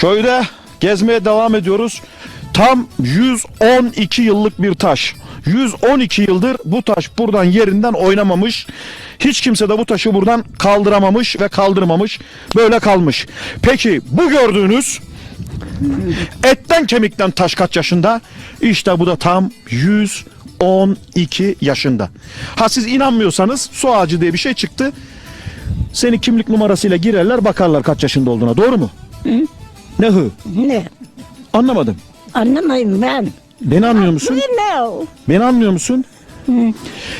Köyde gezmeye devam ediyoruz. Tam 112 yıllık bir taş. 112 yıldır bu taş buradan yerinden oynamamış. Hiç kimse de bu taşı buradan kaldıramamış ve kaldırmamış. Böyle kalmış. Peki bu gördüğünüz etten kemikten taş kaç yaşında? İşte bu da tam 112 yaşında. Ha siz inanmıyorsanız su ağacı diye bir şey çıktı. Seni kimlik numarasıyla girerler bakarlar kaç yaşında olduğuna doğru mu? Ne hı? Ne? Anlamadım. Anlamayın ben. Beni anlıyor musun? Ne o? Beni anlıyor musun?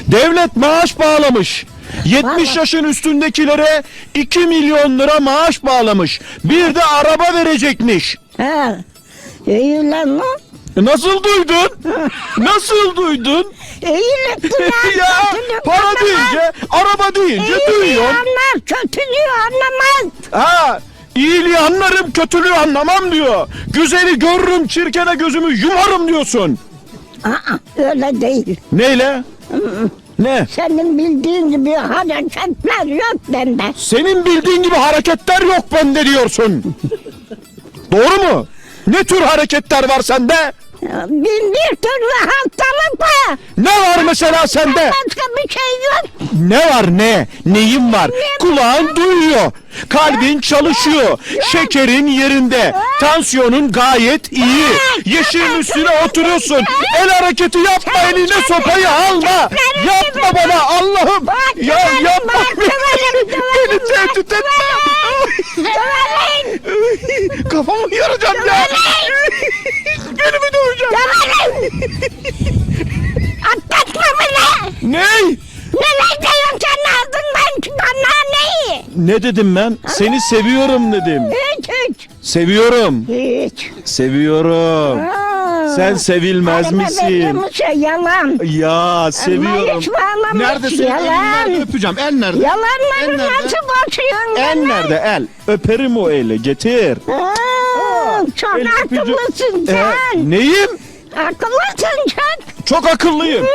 Devlet maaş bağlamış. 70 Vallahi. yaşın üstündekilere 2 milyon lira maaş bağlamış. Bir de araba verecekmiş. Ha. İyi lan o. E, Nasıl duydun? Nasıl duydun? İyi lan. ya para deyince, araba deyince duyuyorsun. anlar, kötülüğü anlamaz. Ha, iyiliği anlarım, kötülüğü anlamam diyor. Güzeli görürüm, çirkene gözümü yumarım diyorsun. Aa, öyle değil. Neyle? Ne? Senin bildiğin gibi hareketler yok bende. Senin bildiğin gibi hareketler yok bende diyorsun. Doğru mu? Ne tür hareketler var sende? Bin bir türlü hastalık var. Ne var mesela sende? Başka bir şey yok. Ne var ne? Neyin var? Kulağın duyuyor. Kalbin çalışıyor. Şekerin yerinde. Tansiyonun gayet iyi. Yeşilin üstüne oturuyorsun. El hareketi yapma eline sopayı alma. Yapma bana Allah'ım. Ya yapma. Beni tehdit etme. Kafamı yaracağım ya. Ne dedim ben? Seni seviyorum dedim. Hiç hiç. Seviyorum. Hiç. Seviyorum. Aa. Sen sevilmez Arada misin? verdiğimiz şey yalan. Ya seviyorum. hiç bağlamış, Neredesin? yalan. Elini nerede öpeceğim? El nerede? Yalanları El nerede? nasıl boşuyorsun? El nerede? El. Öperim o eli. Getir. Aa, çok El öpücü- akıllısın Ee, sen. neyim? Akıllısın çok. Çok akıllıyım.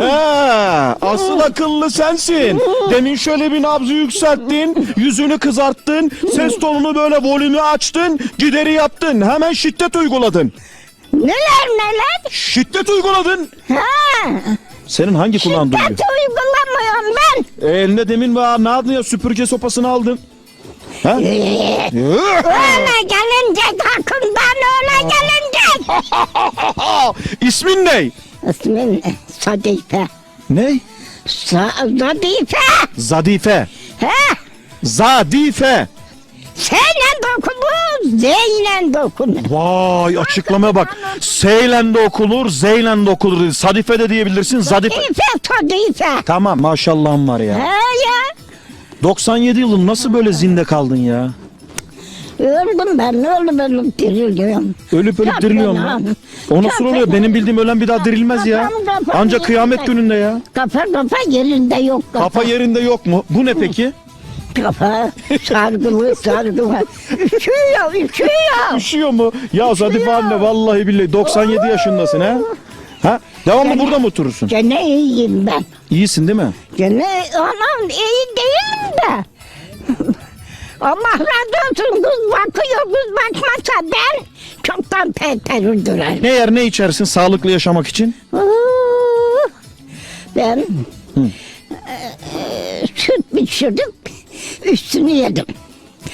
Ha, asıl akıllı sensin. Demin şöyle bir nabzı yükselttin, yüzünü kızarttın, ses tonunu böyle volümü açtın, gideri yaptın. Hemen şiddet uyguladın. Neler neler? Şiddet uyguladın. Ha. Senin hangi kulağın duyuyor? Şiddet uygulamıyorum ben. E, eline demin var ne yaptın ya süpürge sopasını aldın. Ha? Ee, öyle gelince hakkından öyle gelince. İsmin ne? İsmin Sadife. Ne? Sa Sadife. Zadife. He? Zadife. Seyle dokunur, zeyle dokunur. Vay açıklamaya bak. Okulur, zeylen de okulur. Sadife de diyebilirsin. Zadife. Sadife, Sadife. Tamam maşallahım var He ya. ya. 97 yılın nasıl böyle zinde kaldın ya? Öldüm ben, ölüm ölüm diriliyorum. Ölüp ölüp Çok diriliyorsun fena. lan. O nasıl Çok oluyor? Benim bildiğim ölen bir daha dirilmez ya. Kafam, kafam Ancak kıyamet yerinde. gününde ya. Kafa kafa yerinde yok kafa. Kafa yerinde yok mu? Bu ne peki? Kafa sargılı sargılı. Üşüyor, üşüyor. Üşüyor mu? Ya Zadife anne vallahi billahi 97 yaşındasın ha? Ha? Devamlı burada mı oturursun? Gene iyiyim ben. İyisin değil mi? Gene anam iyi değilim de. Allah razı olsun kız bakıyor kız bakmasa ben çoktan perper öldürerim. Ne yer ne içersin sağlıklı yaşamak için? Ben eee, süt pişirdim, üstünü yedim.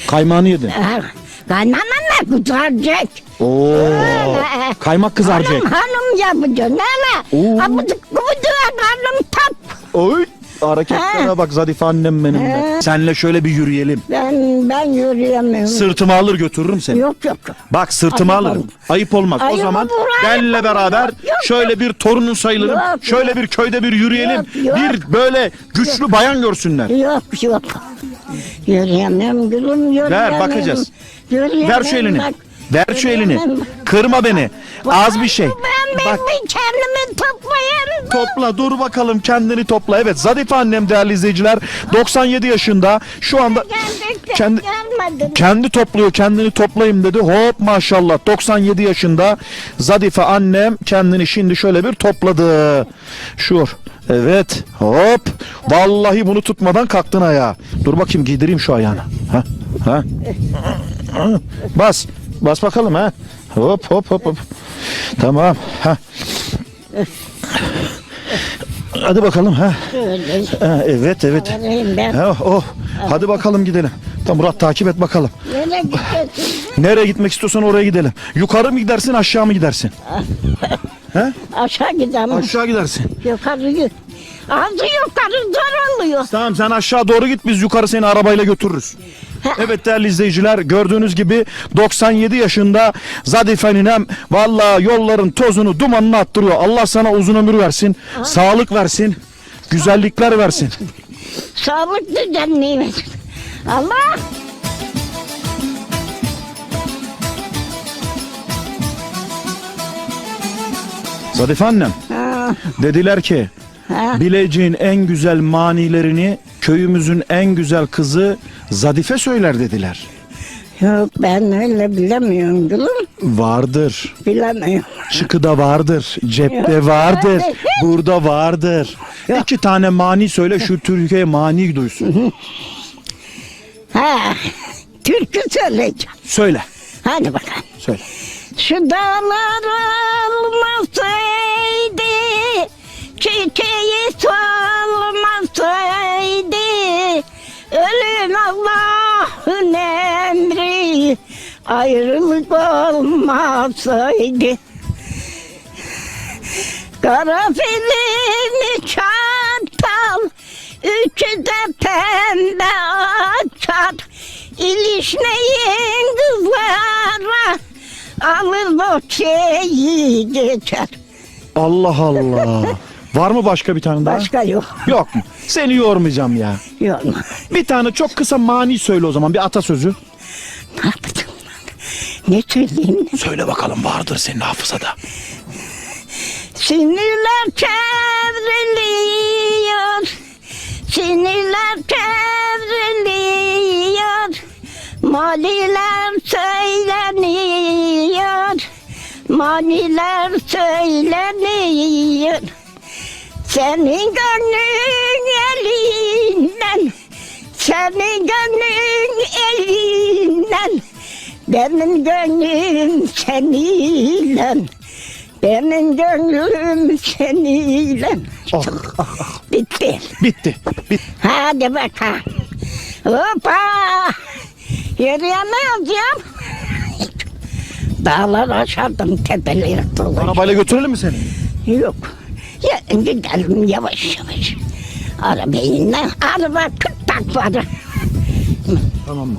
Kaymağını yedin. Ah, Kaynanana kızaracak. Oo. Öyle. Kaymak kızaracak. Hanım hanım yapacak. Oo. Öyle. Abıcık kuyduğu karnım top. Oy. Hareketlere Ha. bak Zadife annem benim de. Ha. Senle şöyle bir yürüyelim. Ben ben yürüyemiyorum. Sırtıma alır götürürüm seni. Yok yok. Bak sırtıma Ayıp alırım. olmaz. Ayıp olmaz. o Ayıp zaman olur, ayıp benle olur. beraber Yok, yok, şöyle bir torunun sayılırım. Yok, şöyle bir köyde bir yürüyelim. Yok, yok. Bir böyle güçlü bayan görsünler. Yok yok. Yürüyemem gülüm yürüyemem. Ver bakacağız. Yürüyemem, Ver şu elini. bak. Ver şu elini. Yürüyemem. Kırma beni. Az bir şey. Ben, ben Bak bir kendimi toplayayım. Topla dur bakalım kendini topla. Evet Zadife annem değerli izleyiciler 97 yaşında. Şu anda kendi kendi topluyor kendini toplayayım dedi. Hop maşallah 97 yaşında Zadife annem kendini şimdi şöyle bir topladı. Şur. Evet hop. Vallahi bunu tutmadan kalktın ayağa. Dur bakayım giydireyim şu ayağını. Ha? Ha. Bas. Bas bakalım ha. Hop hop hop hop. Tamam. Ha. Hadi bakalım ha. Ha, Evet evet. ben. Ha, oh. Hadi bakalım gidelim. Tamam Murat takip et bakalım. Nereye gitmek istiyorsan oraya gidelim. Yukarı mı gidersin aşağı mı gidersin? He? Aşağı gidelim. Aşağı gidersin. Yukarı git. Az yukarı zor oluyor. Tamam sen aşağı doğru git biz yukarı seni arabayla götürürüz. Evet değerli izleyiciler gördüğünüz gibi 97 yaşında Zadife ninem valla yolların tozunu dumanını attırıyor. Allah sana uzun ömür versin, sağlık versin, güzellikler versin. Sağlık düzenliğimiz. Allah Zadife annem Ha, dediler ki ha. Bileceğin en güzel manilerini köyümüzün en güzel kızı Zadife söyler dediler. Yok ben öyle bilemiyorum gülüm. Vardır. Bilemiyorum. Çıkıda vardır, cepte vardır, burada vardır. İki tane mani söyle şu Türkiye mani duysun. Ha, türkü söyleyeceğim. Söyle, Hadi bakalım. söyle. Şu dağlar olmasaydı, ayrılık olmasaydı. Kara filmi çatal, üçü de pembe açar. İlişmeyin kızlara, alır o şeyi geçer. Allah Allah. Var mı başka bir tane daha? Başka yok. Yok mu? Seni yormayacağım ya. Yok. Bir tane çok kısa mani söyle o zaman bir atasözü. Ne yapacağım? Ne söyleyeyim? Söyle bakalım vardır senin hafızada. Sinirler çevriliyor. Sinirler çevriliyor. Maniler söyleniyor. Maniler söyleniyor. Senin gönlün elinden. Senin gönlün. Benim gönlüm seninle. Benim gönlüm seninle. Oh, Bitti. bitti. Bitti. Hadi bakalım. Hoppa. Yürüyemeyeceğim. Dağlar aşardım tepeleri dolaştım. Arabayla götürelim mi seni? Yok. Ya, gidelim yavaş yavaş. Arabayla, araba kırk takları. Tamam mı?